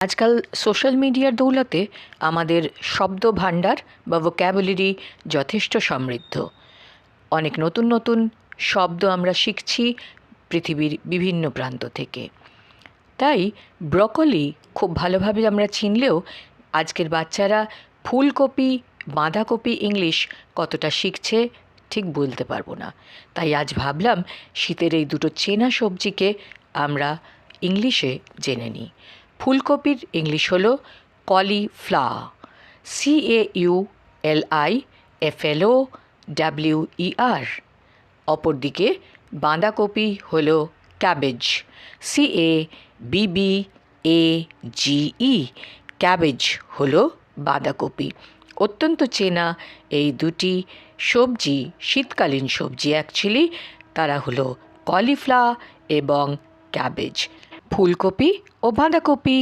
আজকাল সোশ্যাল মিডিয়ার দৌলতে আমাদের শব্দ ভাণ্ডার বা ভোক্যাবুলারি যথেষ্ট সমৃদ্ধ। অনেক নতুন নতুন শব্দ আমরা শিখছি পৃথিবীর বিভিন্ন প্রান্ত থেকে। তাই ব্রকলি খুব ভালোভাবে আমরা চিনলেও আজকের বাচ্চারা ফুলকপি, বাঁধাকপি ইংলিশ কতটা শিখছে ঠিক বলতে পারব না। তাই আজ ভাবলাম শীতের এই দুটো চেনা সবজিকে আমরা ইংলিশে জেনে নিই। ফুলকপির ইংলিশ হল cauliflower C A U L I F L O W E R অপরদিকে বাঁধাকপি হল ক্যাবেজ সি এ বিবি এ জি ই ক্যাবেজ হল বাঁধাকপি। অত্যন্ত চেনা এই দুটি সবজি, শীতকালীন সবজি অ্যাকচুয়ালি তারা হলো কলিফ্লাওয়ার এবং ক্যাবেজ। ফুলকপি ও বাঁধাকপি